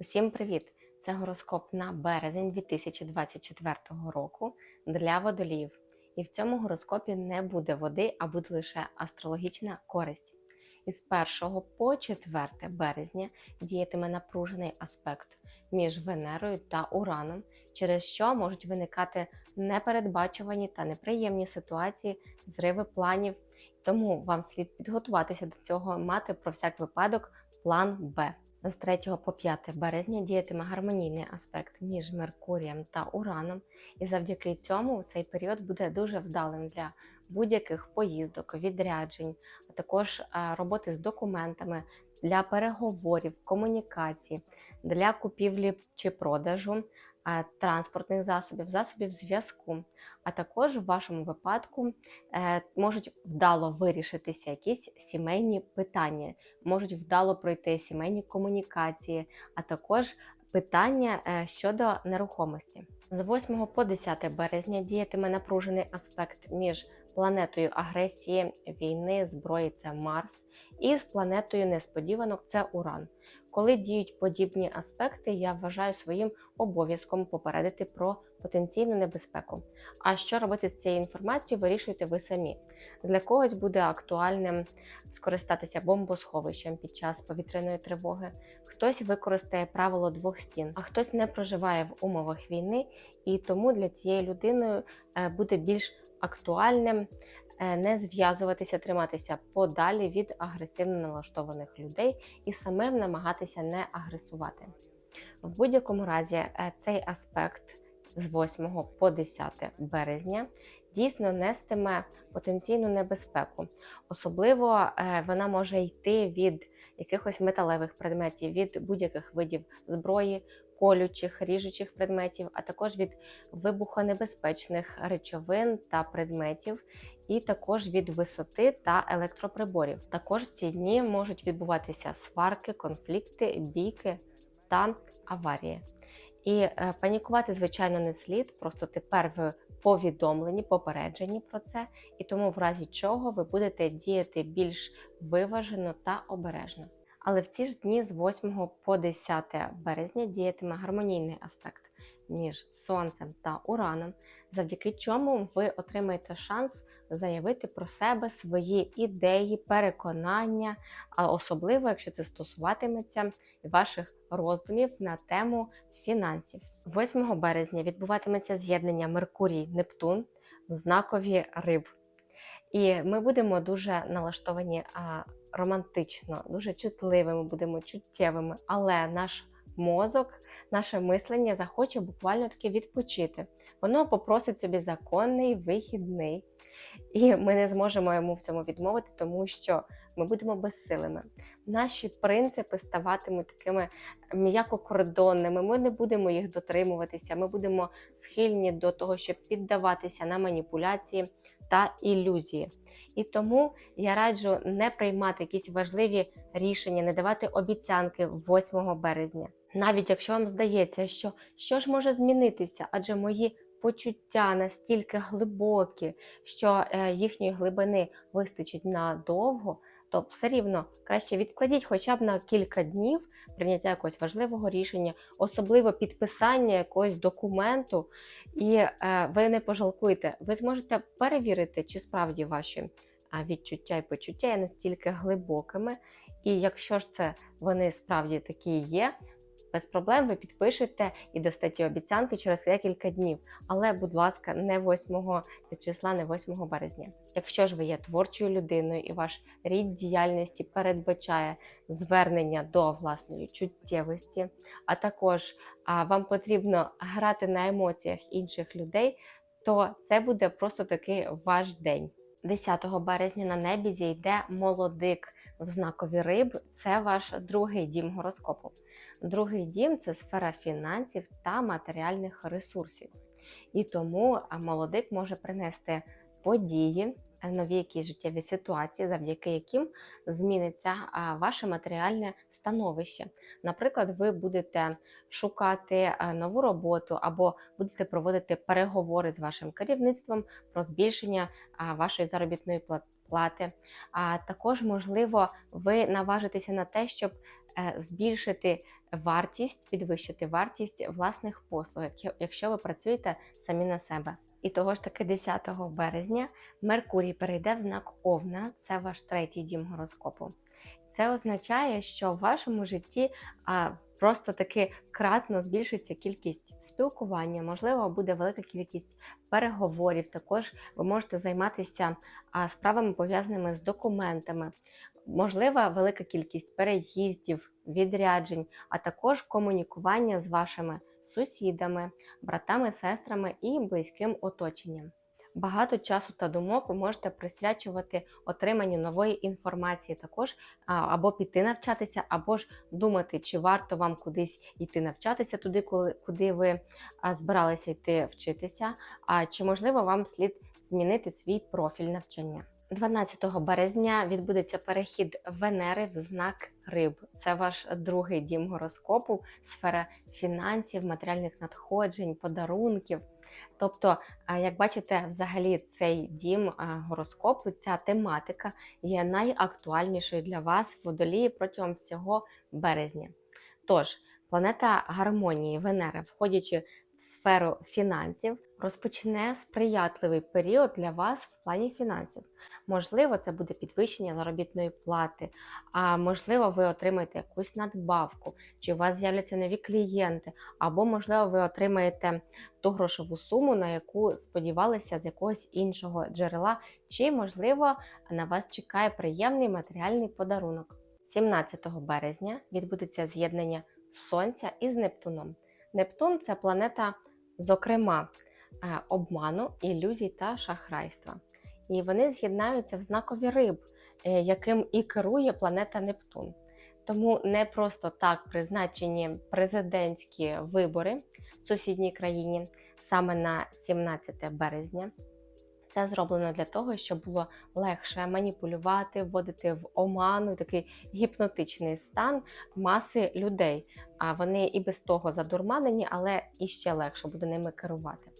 Усім привіт! Це гороскоп на березень 2024 року для водоліїв. І в цьому гороскопі не буде води, а буде лише астрологічна користь. Із 1 по 4 березня діятиме напружений аспект між Венерою та Ураном, через що можуть виникати непередбачувані та неприємні ситуації, зриви планів. Тому вам слід підготуватися до цього, мати про всяк випадок план Б. З 3 по 5 березня діятиме гармонійний аспект між Меркурієм та Ураном, і завдяки цьому цей період буде дуже вдалим для будь-яких поїздок, відряджень, а також е, роботи з документами для переговорів, комунікації, для купівлі чи продажу транспортних засобів, засобів зв'язку. А також в вашому випадку е, можуть вдало вирішитися якісь сімейні питання, можуть вдало пройти сімейні комунікації, а також питання е, щодо нерухомості. З 8 по 10 березня діятиме напружений аспект між планетою агресії, війни, зброї це Марс, і з планетою несподіванок це Уран. Коли діють подібні аспекти, я вважаю своїм обов'язком попередити про потенційну небезпеку. А що робити з цією інформацією, вирішуйте ви самі. Для когось буде актуальним скористатися бомбосховищем під час повітряної тривоги, хтось використає правило двох стін, а хтось не проживає в умовах війни, і тому для цієї людини е, буде більш актуальним е, не зв'язуватися, триматися подалі від агресивно налаштованих людей і самим намагатися не агресувати. В будь-якому разі, е, цей аспект з 8 по 10 березня дійсно нестиме потенційну небезпеку. Особливо е, вона може йти від якихось металевих предметів, від будь-яких видів зброї, колючих, ріжучих предметів, а також від вибухонебезпечних речовин та предметів, і також від висоти та електроприборів. Також в ці дні можуть відбуватися сварки, конфлікти, бійки та аварії. І е, панікувати, звичайно, не слід. Просто тепер ви повідомлені, попереджені про це, і тому, в разі чого, ви будете діяти більш виважено та обережно. Але в ці ж дні з 8 по 10 березня діятиме гармонійний аспект між Сонцем та Ураном, завдяки чому ви отримаєте шанс заявити про себе свої ідеї, переконання, а особливо, якщо це стосуватиметься ваших роздумів на тему фінансів. 8 березня відбуватиметься з'єднання Меркурій-Нептун в знакові риб. І ми будемо дуже налаштовані а, романтично, дуже чутливими, будемо чуттєвими, але наш мозок, наше мислення захоче буквально таки відпочити. Воно попросить собі законний вихідний, і ми не зможемо йому в цьому відмовити, тому що ми будемо безсилими. Наші принципи ставатимуть такими м'якокордонними, ми не будемо їх дотримуватися, ми будемо схильні до того, щоб піддаватися на маніпуляції та ілюзії. І тому я раджу не приймати якісь важливі рішення, не давати обіцянки 8 березня. Навіть якщо вам здається, що що ж може змінитися, адже мої почуття настільки глибокі, що е, їхньої глибини вистачить надовго, то все рівно краще відкладіть хоча б на кілька днів прийняття якогось важливого рішення, особливо підписання якогось документу, і е, ви не пожалкуєте. Ви зможете перевірити, чи справді ваші відчуття і почуття є настільки глибокими. І якщо ж це вони справді такі є, без проблем ви підпишете і дасте обіцянки через декілька днів. Але, будь ласка, не 8 числа, не 8 березня. Якщо ж ви є творчою людиною і ваш рід діяльності передбачає звернення до власної чуттєвості, а також вам потрібно грати на емоціях інших людей, то це буде просто такий ваш день. 10 березня на небі зійде молодик в знакові риб. Це ваш другий дім гороскопу. Другий дім це сфера фінансів та матеріальних ресурсів. І тому молодик може принести події, нові якісь життєві ситуації, завдяки яким зміниться ваше матеріальне становище. Наприклад, ви будете шукати нову роботу або будете проводити переговори з вашим керівництвом про збільшення вашої заробітної плати. А також, можливо, ви наважитеся на те, щоб е, збільшити вартість, підвищити вартість власних послуг, якщо- ви працюєте самі на себе. І того ж таки 10 березня Меркурій перейде в знак Овна, це ваш третій дім гороскопу. Це означає, що в вашому житті а, просто таки кратно збільшиться кількість спілкування, можливо, буде велика кількість переговорів. Також ви можете займатися а, справами пов'язаними з документами. Можлива велика кількість переїздів, відряджень, а також комунікування з вашими сусідами, братами, сестрами і близьким оточенням. Багато часу та думок ви можете присвячувати отриманню нової інформації, також або піти навчатися, або ж думати, чи варто вам кудись йти навчатися туди, куди ви збиралися йти вчитися, а чи можливо вам слід змінити свій профіль навчання. 12 березня відбудеться перехід Венери в знак Риб. Це ваш другий дім гороскопу, сфера фінансів, матеріальних надходжень, подарунків. Тобто, як бачите, взагалі цей дім гороскопу, ця тематика є найактуальнішою для вас в водолії протягом всього березня. Тож, планета гармонії Венера, входячи в сферу фінансів, розпочне сприятливий період для вас в плані фінансів. Можливо, це буде підвищення заробітної плати, а можливо, ви отримаєте якусь надбавку, чи у вас з'являться нові клієнти, або, можливо, ви отримаєте ту грошову суму, на яку сподівалися з якогось іншого джерела, чи, можливо, на вас чекає приємний матеріальний подарунок. 17 березня відбудеться з'єднання Сонця із Нептуном. Нептун це планета, зокрема, е, обману, ілюзій та шахрайства. І вони з'єднаються в знакові риб, е, яким і керує планета Нептун. Тому не просто так призначені президентські вибори в сусідній країні саме на 17 березня. Це зроблено для того, щоб було легше маніпулювати, вводити в оману такий гіпнотичний стан маси людей. А вони і без того задурманені, але іще легше буде ними керувати.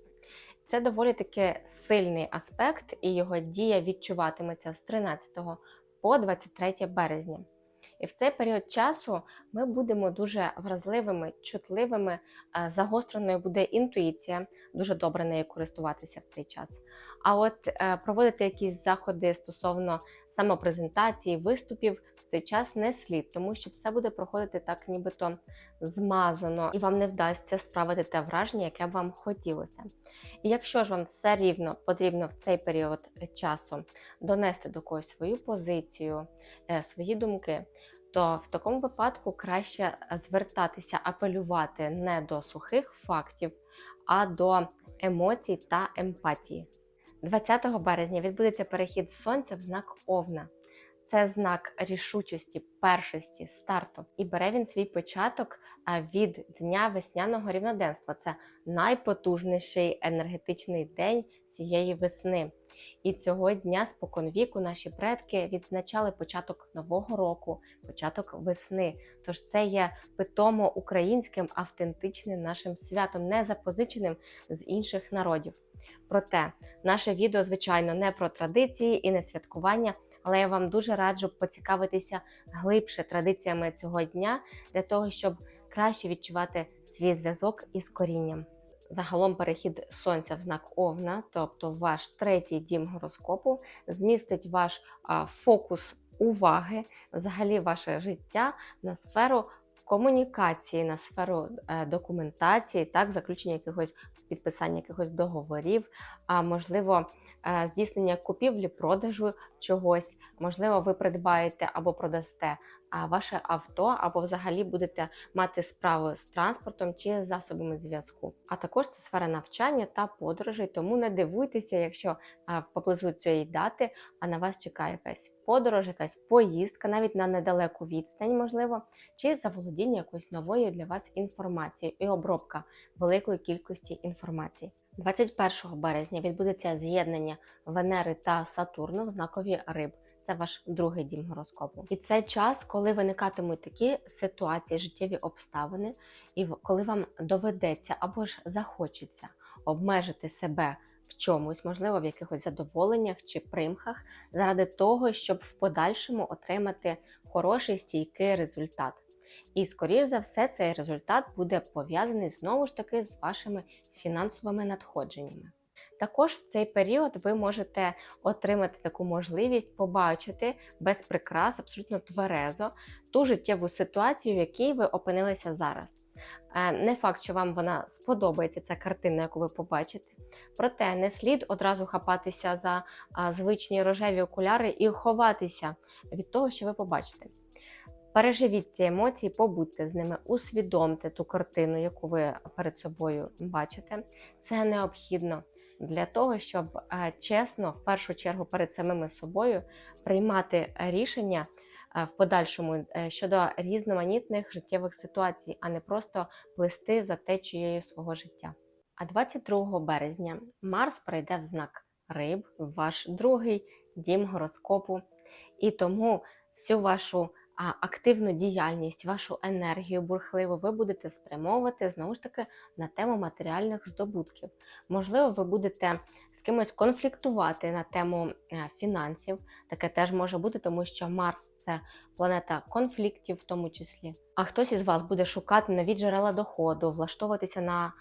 Це доволі таки сильний аспект, і його дія відчуватиметься з 13 по 23 березня. І в цей період часу ми будемо дуже вразливими, чутливими, е, загостреною буде інтуїція, дуже добре нею користуватися в цей час. А от е, проводити якісь заходи стосовно самопрезентації, виступів цей час не слід, тому що все буде проходити так, нібито змазано, і вам не вдасться справити те враження, яке б вам хотілося. І якщо ж вам все рівно потрібно в цей період часу донести до когось свою позицію, е, свої думки, то в такому випадку краще звертатися, апелювати не до сухих фактів, а до емоцій та емпатії. 20 березня відбудеться перехід сонця в знак Овна. Це знак рішучості, першості, старту. І бере він свій початок від дня весняного рівноденства. Це найпотужніший енергетичний день цієї весни. І цього дня споконвіку наші предки відзначали початок нового року, початок весни. Тож це є питомо українським автентичним нашим святом, не запозиченим з інших народів. Проте наше відео, звичайно, не про традиції і не святкування, але я вам дуже раджу поцікавитися глибше традиціями цього дня для того, щоб краще відчувати свій зв'язок із корінням. Загалом перехід сонця в знак Овна, тобто ваш третій дім гороскопу, змістить ваш фокус уваги, взагалі ваше життя на сферу комунікації, на сферу е, документації, так, заключення якихось підписання якихось договорів, а можливо, здійснення купівлі, продажу чогось, можливо, ви придбаєте або продасте ваше авто, або взагалі будете мати справу з транспортом чи засобами зв'язку. А також це сфера навчання та подорожей, тому не дивуйтеся, якщо поблизу цієї дати а на вас чекає якась подорож, якась поїздка, навіть на недалеку відстань, можливо, чи заволодіння якоюсь новою для вас інформацією і обробка великої кількості інформації. 21 березня відбудеться з'єднання Венери та Сатурну в знакові риб. Це ваш другий дім гороскопу. І це час, коли виникатимуть такі ситуації, життєві обставини, і коли вам доведеться або ж захочеться обмежити себе в чомусь, можливо, в якихось задоволеннях чи примхах, заради того, щоб в подальшому отримати хороший стійкий результат. І, скоріш за все, цей результат буде пов'язаний знову ж таки з вашими фінансовими надходженнями. Також в цей період ви можете отримати таку можливість побачити без прикрас, абсолютно тверезо, ту життєву ситуацію, в якій ви опинилися зараз. Е, Не факт, що вам вона сподобається, ця картина, яку ви побачите. Проте не слід одразу хапатися за звичні рожеві окуляри і ховатися від того, що ви побачите. Переживіть ці емоції, побудьте з ними, усвідомте ту картину, яку ви перед собою бачите. Це необхідно для того, щоб е, чесно, в першу чергу, перед самими собою приймати рішення е, в подальшому е, щодо різноманітних життєвих ситуацій, а не просто плисти за течією свого життя. А 22 березня Марс прийде в знак Риб, ваш другий дім гороскопу, і тому всю вашу активну діяльність, вашу енергію бурхливу ви будете спрямовувати знову ж таки на тему матеріальних здобутків. Можливо, ви будете з кимось конфліктувати на тему е, фінансів. Таке теж може бути, тому що Марс це планета конфліктів, в тому числі. А хтось із вас буде шукати нові джерела доходу, влаштовуватися на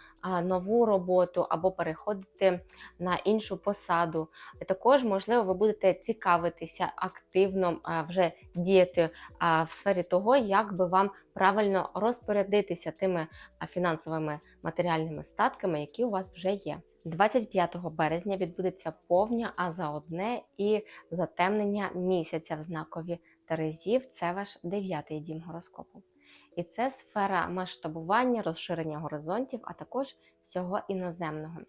нову роботу або переходити на іншу посаду. Також, можливо, ви будете цікавитися активно вже діяти в сфері того, як би вам правильно розпорядитися тими фінансовими матеріальними статками, які у вас вже є. 25 березня відбудеться повня, а заодне і затемнення місяця в знакові Терезів. Це ваш дев'ятий дім гороскопу. І це сфера масштабування, розширення горизонтів, а також всього іноземного.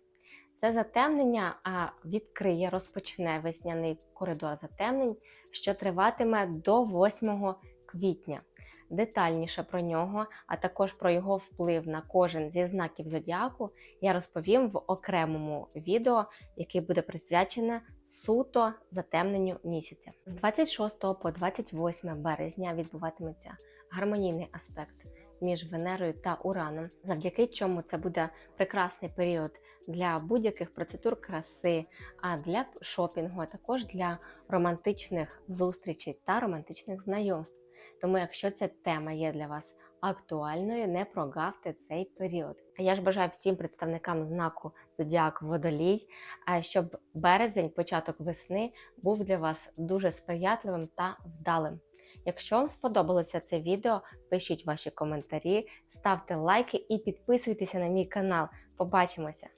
Це затемнення відкриє, розпочне весняний коридор затемнень, що триватиме до 8 квітня. Детальніше про нього, а також про його вплив на кожен зі знаків зодіаку, я розповім в окремому відео, яке буде присвячене суто затемненню місяця. З 26 по 28 березня відбуватиметься гармонійний аспект між Венерою та Ураном, завдяки чому це буде прекрасний період для будь-яких процедур краси, а для шопінгу, а також для романтичних зустрічей та романтичних знайомств. Тому, якщо ця тема є для вас актуальною, не прогавте цей період. А я ж бажаю всім представникам знаку Зодіак Водолій, щоб березень, початок весни, був для вас дуже сприятливим та вдалим. Якщо вам сподобалося це відео, пишіть ваші коментарі, ставте лайки і підписуйтеся на мій канал. Побачимося!